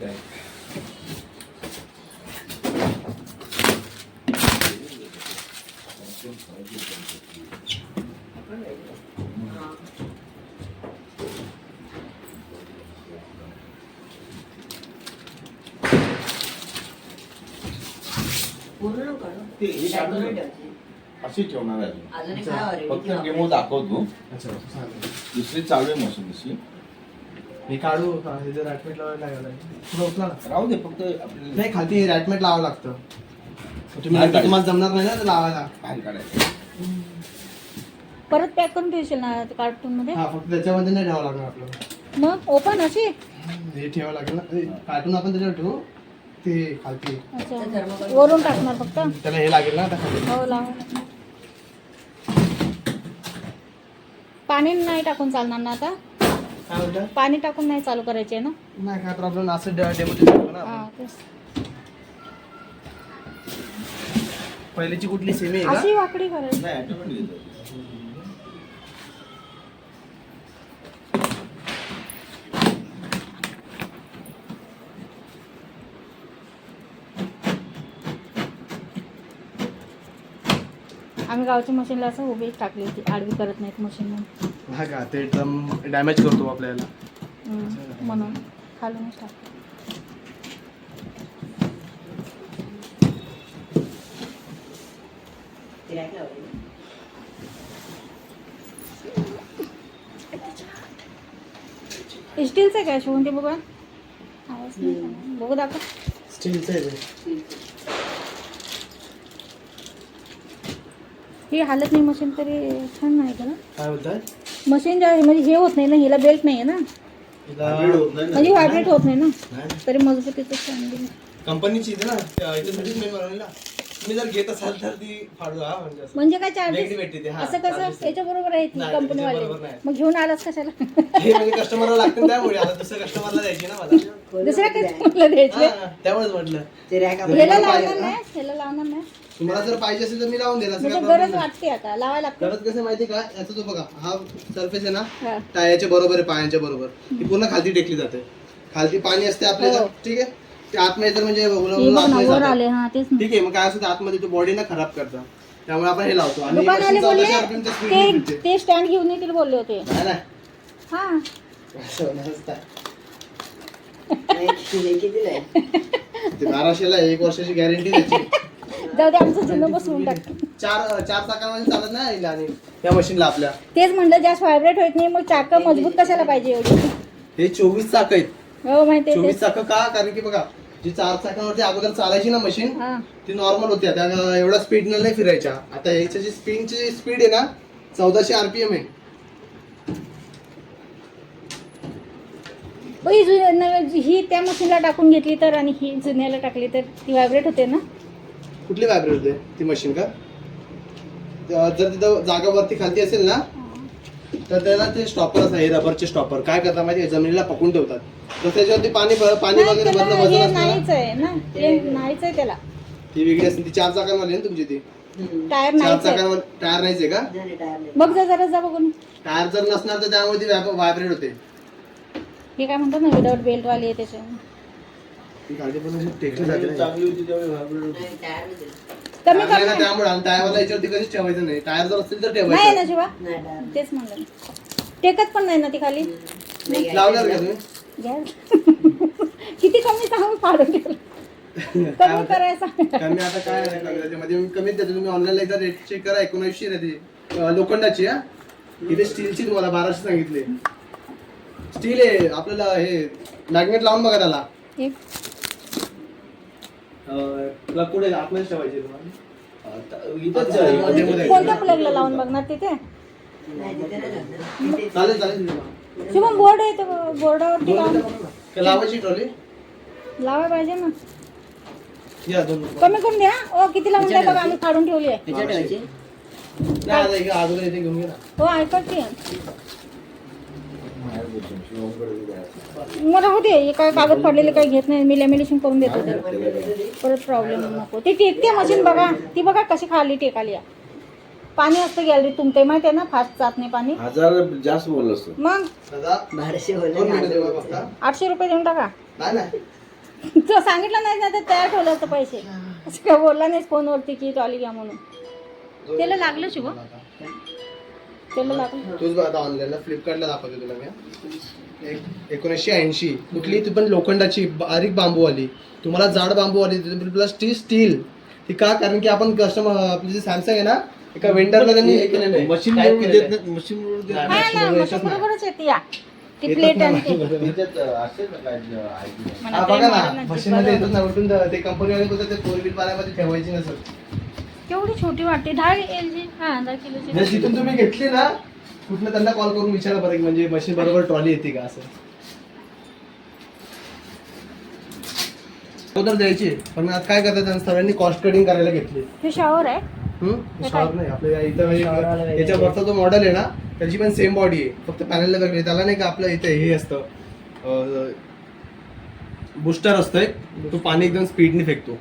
काय पूर्ण नको ना. ते हे Side मध्ये टाकून ठेवायची. अशी ठेवणार आहे अजून एक काय already फक्त ठेवा. डेमो दाखवतो अच्छा चालेल दुसरी चालू आहे मशीन दुसरी मी काढू हे रॅटमेट लावायला लागलं. थोडं उचला ना. राहू दे फक्त आपल्याला नाही खालती रॅटमेट लावावं लागतं. तुम्ही नाही नंतर तुम्हाला जमणार नाही ना ते लावायला. बाहेर काढायचं. परत पॅक करून ठेवशील ना कार्टून मध्ये? हा फक्त त्याच्यामध्ये नाही ठेवावं लागणार आपलं मग? ओपन अशी? हे ठेवावं लागेल ना. कार्टून आपण त्याच्यावर ठेवू. ते खालती. अच्छा. वरून टाकणार फक्त? त्याला हे लागेल ना आता खाली. हो लावा. पाणी नाही टाकून चालणार ना आता? पाणी टाकून नाही चालू करायचे ना? नाही काय प्रॉब्लेम असं ना हा पहिलीची कुठली सेमी आहे अशी वाकडी करायची. आम्ही गावच्या मशीनला असं उभी टाकली होती. आडवी करत नाहीत मशीन हा का? ते ड्रम डॅमेज करतो आपल्याला. म्हणून खालूनच टाक ते rack लावली. स्टीलचं आहे काय शिवून ते बघा. बघू दाखव. स्टीलचं आहे ही हालत नाही मशीन तरी छान नाही का ना काय बोलताय? मशीन ज्या म्हणजे हे होत नाही ना हिला बेल्ट नाही आहे ना Vibrate होत नाही ना. म्हणजे व्हायब्रेट होत नाही ना. नाही. तरी मजबूतीचं छान दिली कंपनीची ना तुम्ही जर घेत असाल तर ती फाडू हा म्हणजे असं. म्हणजे काय चार्जेस भेटते ते, हा, असं कसं? charges. याच्या बरोबर आहे नाही, कंपनी वाले. नाही. मग घेऊन आलास कशाला? हे म्हणजे कस्टमरला लागतं त्यामुळे आता दुसऱ्या कस्टमरला द्यायची ना मला. दुसऱ्या काही तुम्हाला द्यायचे? हा, त्यामुळेच म्हटलं. ते rack आपण- ह्याला तुम्हाला लावणार पाहिजे. नाही ह्याला लावणार नाही. तुम्हाला जर पाहिजे असेल तर मी लावून असं म्हणजे काय गरज नाही. वाटते आता लावायला लागते. गरज कसं माहिती का? याचा तो बघा हा सरफेस आहे ना हा. टायाच्या बरोबर आहे पायांच्या बरोबर. ती पूर्ण खालती टेकली जाते. खालती पाणी असते आपल्याला हो. ठीक आहे? ते आतमध्ये तर म्हणजे उलम- हे उलम बघ ना आतमध्ये वर जातात. आले हा तेच ना. ठीक आहे मग काय असतं ते आतमध्ये तो बॉडी ना खराब करतं. त्यामुळे आपण हे लावतो. आणि दुकानवाले machine बोलले 1400 RPM च्या speed ने ते स्टँड घेऊन येतील बोलले होते. नाही नाही. हा. असं नसतं. नाही, हे कितीला आहे? ते बाराशेला एक वर्षाची गॅरंटी त्याची जाऊ दे आमचं जुनं बसवून टाक चार चार चाकांमध्ये चालत नाही आणि या मशीनला आपल्या. तेच म्हणलं जास्त व्हायब्रेट होत नाही मग चाक मजबूत कशाला पाहिजे एवढी? हे चोवीस चाक आहेत. हो माहिती आहे चोवीस तेच. चाक का? कारण की बघा जी चार चाकांवरती अगोदर चालायची ना मशीन हा. ती नॉर्मल होत्या त्या एवढ्या स्पीड नाही फिरायच्या. आता याची जी स्पिनची स्पीड आहे ना चौदाशे आरपीएम आहे. हो, ही ही त्या मशीनला टाकून घेतली तर आणि ही जुन्याला टाकली तर ती व्हायब्रेट होते ना? कुठली व्हायब्रेट होते ती मशीन का? जर तिथं जागा वरती खालती असेल ना तर त्याला ते स्टॉपर असं हे रबरचे स्टॉपर काय करतात माहिती आहे? जमिनीला पकडून ठेवतात. तर त्याच्यावरती पाणी पाणी वगैरे त्याला भरणं हे वजन असतं ना, नाहीच आहे ना. हे नाहीच आहे त्याला. ती वेगळी असते. ती चार चाकांवाली आहे ना तुमची ती. टायर चार नाहीच आहे. चाकांवर टायर नाहीच आहे का. बघ जा जरा जा बघून. टायर जर नसणार तर त्यामुळे ती व्हायब्रेट होते. हे काय म्हणतात ना विदाउट बेल्ट वाली आहे त्याच्या ती गाडी पण अशी टेकली जाते ना. चांगली होती त्यावेळी होती. नाही, टायर नाही. कमी त्यामुळे आणि टायरवाला याच्यावरती कधीच ठेवायचं नाही. टायर जर असेल तर नाही ना ठेवायचं शिवा नाही. तेच म्हणलं. टेकत पण नाही ना ती खाली? नाही, लावणार का तुम्ही. घ्या. किती कमी फाडून ठेवलं काय कमी? करायचा. कमी आता काय आहे कमी त्याच्यामध्ये. मी कमीच देतो. तुम्ही ऑनलाईन एकदा रेट चेक करा. एकोणऐंशी आहे ती. अं, लोखंडाची हा. इथे स्टीलची तुम्हाला बाराशे सांगितले. स्टील आहे. आपल्याला हे मॅग्नेट लावून बघा त्याला. एक प्लग कुठे आतमध्ये ठेवायचे तुम्हाला. इथंच आहे. मध्ये मध्ये. कोणत्या प्लगला लावून बघणार तिथे? चालेल चालेल शुभम बोर्ड आहे तो बोर्डावरती लावून लावायची ट्रॉली? लावा पाहिजे ना. या दोन कमी करून द्या. ओ किती लावून द्या बघा आम्ही काढून ठेवली आहे. नाही आता इकडे अगोदर इथे घेऊन घे ना. हो ऐकत की मला होते काय कागद पडलेले काही घेत नाही. मी लॅमिनेशन करून देतो ते परत प्रॉब्लेम नको. ती टेकते मशीन बघा. ती बघा कशी खाली टेकाली आहे. पाणी असतं गॅलरीत तुमते माहिती आहे ना? फास्ट जात नाही पाणी. हजार जास्त बोललो असतो. मग? आठशे रुपये देऊन टाका. नाही नाही. तो सांगितलं नाही ना तर तयार ठेवलं असतं पैसे. असं काय बोलला नाहीस फोनवरती की ट्रॉली घ्या म्हणून. त्याला लागलं शिव. तोच बघ आता ऑनलाईनला फ्लिपकार्टला दाखवतो तुला मी एक- एकोणीसशे ऐंशी कुठली ती पण लोखंडाची बारीक बांबू आली तुम्हाला जाड बांबू आली प्लस ती स्टील ती का कारण की आपण कस्टमर आपली जे सॅमसंग आहे ना एका वेंडरला त्यांनी हे केलेलं आहे. मशीन देत. नाही मशीन देत नाही. हा. बरोबरच येते या ती येतच प्लेट आणि नाही. ते त्याच्यात असेल ना काय idea. मला हा ते बघा ना मशीन मध्ये. येतच ना उलटून ते कंपनीवाले बोलतात ते फोर व्हील पाण्यामध्ये ठेवायची नसत केवढी छोटी वाटते. दहा एल जी. हा दहा जर किलोची जिथून तुम्ही घेतली ना कुठलं त्यांना कॉल करून विचारा बरं की म्हणजे मशीन बरोबर ट्रॉली येते का असं. अगोदर द्यायची पण आता काय करतात त्यांना? सगळ्यांनी कॉस्ट कटिंग करायला घेतली. हे शॉवर आहे? हम्म? हे शॉवर काय? नाही आपल्या इथं याच्यावरचा जो मॉडेल आहे ना त्याची पण सेम बॉडी आहे. फक्त पॅनलला वेगळी. त्याला नाही का आपलं इथे हे असतं बुस्टर असतं एक. तो पाणी एकदम स्पीडने फेकतो.